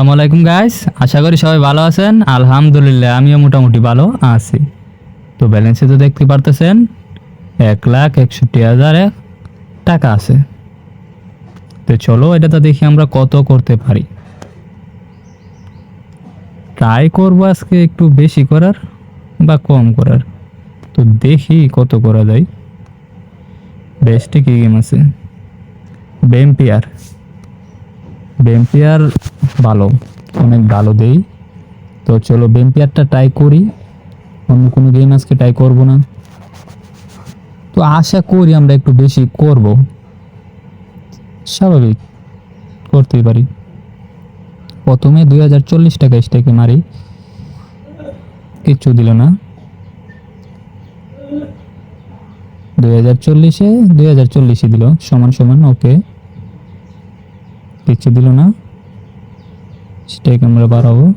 আসসালামু আলাইকুম গাইস আশা করি সবাই ভালো আছেন। আলহামদুলিল্লাহ, আমিও মোটামুটি ভালো আছি। তো ব্যালেন্সে তো দেখতে পারতেছেন, এক লাখ একষট্টি হাজার টাকা আছে। তো চলো এটা তো দেখি আমরা কত করতে পারি। ট্রাই করব আজকে একটু বেশি করার বা কম করার। তো দেখি কত করা যায়। বেস্টে কি গেম আছে? বেম্পিয়ার বেম্পিয়ার ভালো, অনেক ভালো দেই। তো চলো বেম্পিয়ারটা ট্রাই করি। অন্য কোনো গেম আজকে ট্রাই করব না। তো আশা করি আমরা একটু বেশি করব। স্বাভাবিক, করতেই পারি। প্রথমে দুই হাজার চল্লিশ টাকা স্টেকে মারি। কিচ্ছু দিল না। দুই হাজার চল্লিশে দুই হাজার চল্লিশে দিল, সমান সমান ওকে কিচ্ছু দিল না। স্টেক আমরা বাড়াবো।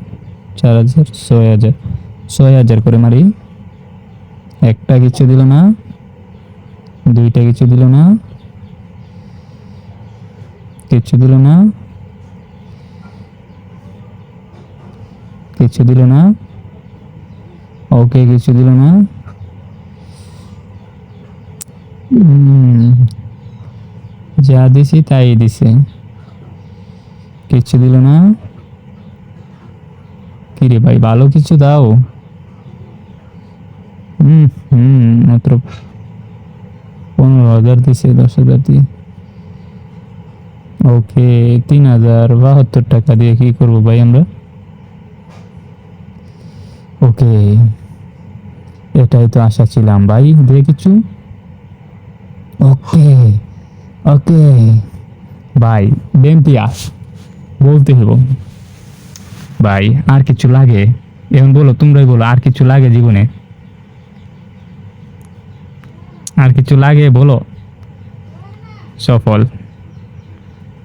চার হাজার, ছয় হাজার ছয় হাজার করে মারি। একটা কিছু দিল না। দুইটা কিছু দিল না। কিচ্ছু দিল না। কিছু দিল না। ওকে কিছু দিল না। যা দিছি তাই দিছে। কিছু দিল না। কিরে ভাই, ভালো কিছু দাও। হুম হুম, মাত্র পনেরো হাজার দিছে, দশ হাজার দিয়ে। ওকে, তিন হাজার বাহাত্তর টাকা দিয়ে কি করব ভাই আমরা? ওকে, এটাই তো আশা ছিলাম ভাই, দিয়ে কিছু? ওকে ওকে। ভাই বেম্পিয়াস বলতে হইব। ভাই, আর কিছু লাগে? এখন বলো, তোমরাই বলো, আর কিছু লাগে জীবনে? আর কিছু লাগে বলো? সফল।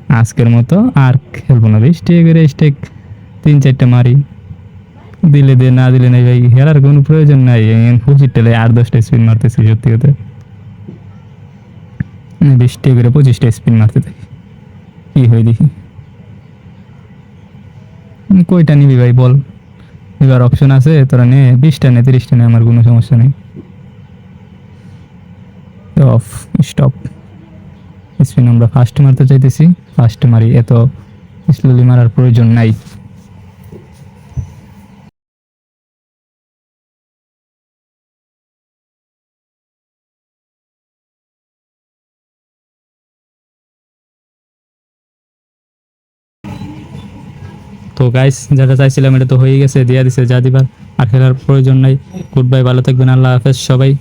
আজকের মতো আর খেলব না স্টেক করে স্টেক। তিন চারটে মারি। দিলে দে, না দিলে নাই ভাই। হেরার কোনো প্রয়োজন নাই। পঁচিশ টেলে আর দশটা স্পিন মারতেছি সত্যি কথা। বিশটা করে পঁচিশটা স্পিন মারতে থাকি। কি হয় দেখি। কয়টা নিবি ভাই, বল। এবার অপশন আছে, তোরা নে, বিশটা নে, তিরিশটা নে, আমার কোনো সমস্যা নেই। অফ স্টপ স্পিন আমরা ফার্স্ট মারতে চাইতেছি ফার্স্ট মারি, এত স্লোলি মারার প্রয়োজন নাই। তো গাইস যেটা চাইছিলাম এটা তো হয়ে গেছে, দিয়ে দিছে, যা দিবার, আর খেলার প্রয়োজন নাই। গুড বাই ভালো থাকবেন, আল্লাহ হাফেজ, সবাই।